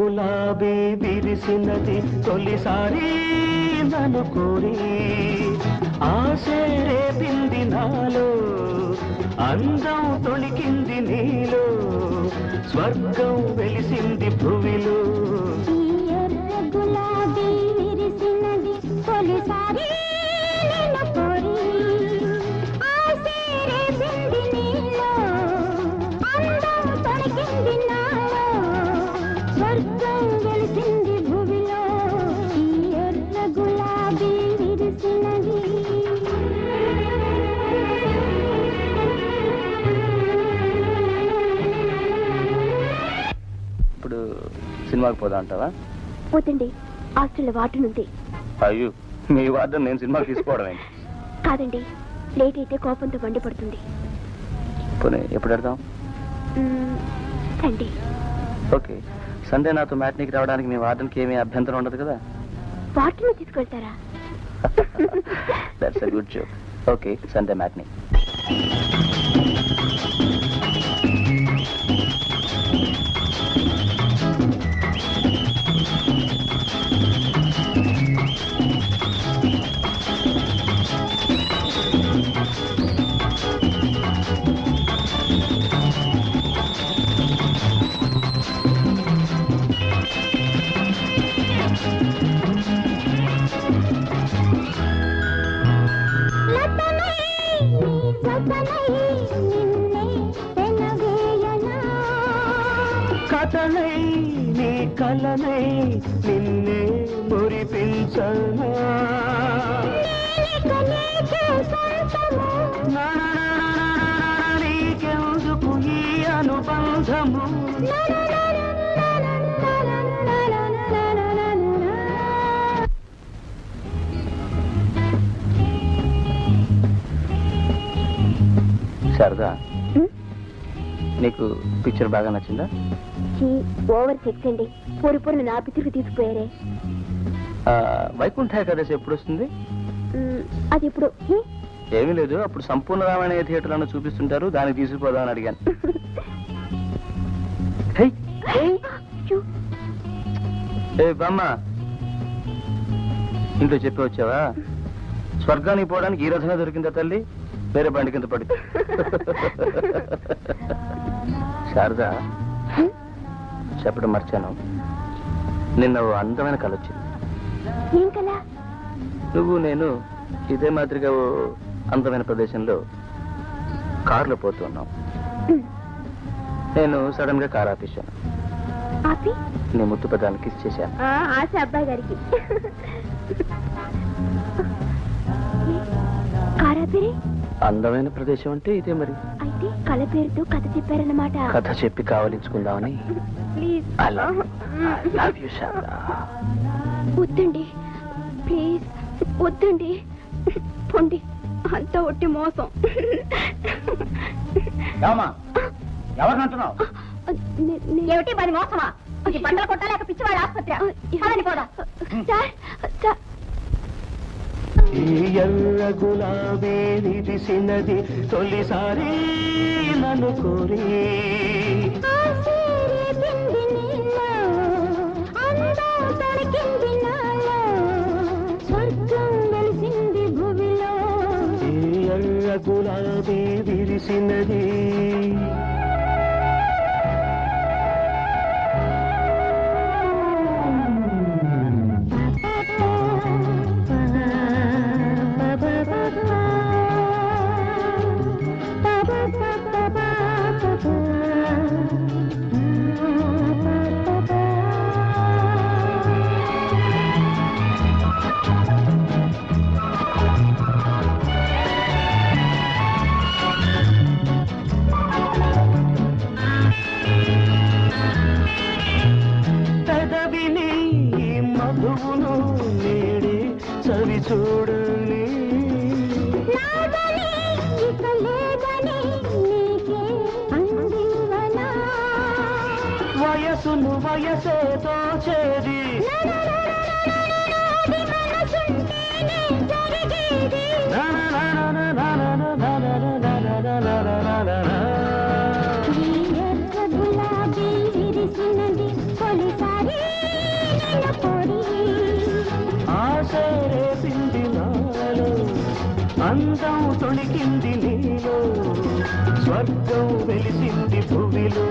గులాబీ విరిసినది తొలిసారి నన్ను కోరి. ఆశే రేపింది నాలో అందం తొణికింది నీలో స్వర్గం వెలిసింది భువిలో. ఇప్పుడు సినిమాకి పోదా అంటావా? పోతండి. హాస్టల్లో వాటర్ ఉంది. అయ్యో మీ వార్డెన్ నేను సినిమాకి తీసుకోవడం ఏంటి? కాదండి. లేట్ అయితే కోపంతో మండిపడుతుంది పోనీ ఎప్పుడు పెడదాం మ్మ్, రండి ఓకే. సండే నాతో మ్యాట్నీకి రావడానికి మీ వార్డెన్కి ఏమీ అభ్యంతరం ఉండదు కదా? వాటర్ని తీసుకెళ్తారా? That's a good joke. Okay, send them at me. కథనై నీ కలనై నిన్నే మురిపించనా. నీకెందుకు ఈ అనుబంధము? శారదా నీకు పిక్చర్ బాగా నచ్చిందా? ఓవర్ సెక్స్ అండి. పొరు పొరులు నా పితురికి తీసుకుపోయారే. వైకుంఠ ఏకాదశి ఎప్పుడు వస్తుంది? అది ఇప్పుడు? ఏమీ లేదు అప్పుడు సంపూర్ణ రామాయణ థియేటర్లను చూపిస్తుంటారు దానికి తీసుకుపోదామని అడిగాను. ఏ? బామ్మ! ఇంట్లో చెప్పి వచ్చావా? స్వర్గానికి పోవడానికి ఈ రథమే దొరికిందా తల్లి? వేరే బండి కింద పడి శారదా? చెప్పడం మర్చాను. నిన్న ఓ అందమైన కళ వచ్చింది. ఏం నువ్వు నేను ఇదే మాదిరిగా ఓ అందమైన ప్రదేశంలో కారులో పోతూ ఉన్నాం. మ్మ్. నేను సడన్గా కార్ ఆపేశాను. ఆపి? నీ ముద్దు పదాన్ని కిస్ చేశాను. ఆశ అబ్బాయి గారికి. కారా అందమైన ప్రదేశం అంటే ఇదే మరి. అయితే కళ పేరుతో కథ చెప్పారన్నమాట. కథ చెప్పి కావలించుకుందామని. వద్దండి. ప్లీజ్. వద్దండి. పొండి. అంతా ఒట్టి మోసం. ఎవరినంటున్నావు? ఏమిటి పది మోసమా? బండలు కొట్టాలేక పిచ్చివాడు ఆసుపత్రి. పోదా. సార్. ఎర్ర గులాబీ విరిసినది తొలిసారి నన్ను కోరి. గులాబీ విరిసినది చూడు వయసును వయసే తోచేది ఆశ రేపి అందం తొణికింది నీలో స్వర్గం వెలిసింది భూమిలో